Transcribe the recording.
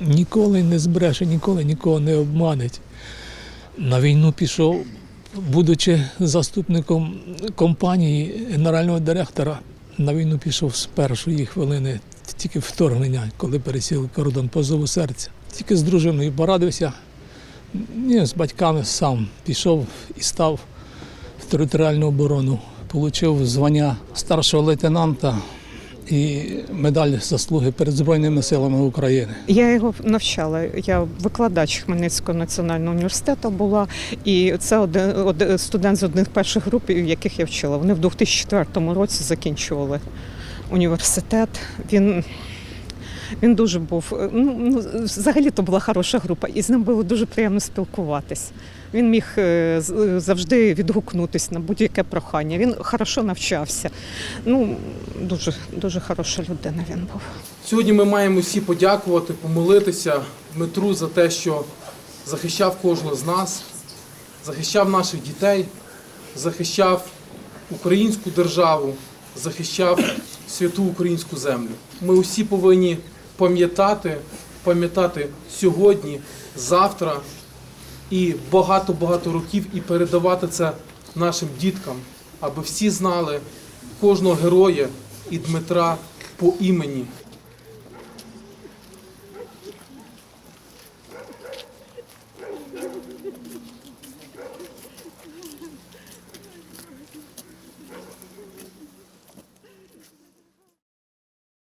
ніколи не збреше, ніколи нікого не обманить. На війну пішов, будучи заступником компанії генерального директора, на війну пішов з першої хвилини, тільки вторгнення, коли пересіли кордон по зову серця. Тільки з дружиною порадився, ні, з батьками сам пішов і став в територіальну оборону. Получив звання старшого лейтенанта і медаль заслуги перед Збройними силами України. Я його навчала. Я викладач Хмельницького національного університету була, і це один, один студент з одних перших груп, яких я вчила. Вони в 2004 році закінчували університет. Він він дуже був. Ну, ну, взагалі то була хороша група, і з ним було дуже приємно спілкуватись. Він міг е, завжди відгукнутись на будь-яке прохання. Він хорошо навчався. Ну, дуже, дуже хороша людина він був. Сьогодні ми маємо всі подякувати, помолитися Дмитру за те, що захищав кожного з нас, захищав наших дітей, захищав українську державу, захищав святу українську землю. Ми усі повинні пам'ятати, пам'ятати сьогодні, завтра і багато-багато років і передавати це нашим діткам, аби всі знали кожного героя і Дмитра по імені.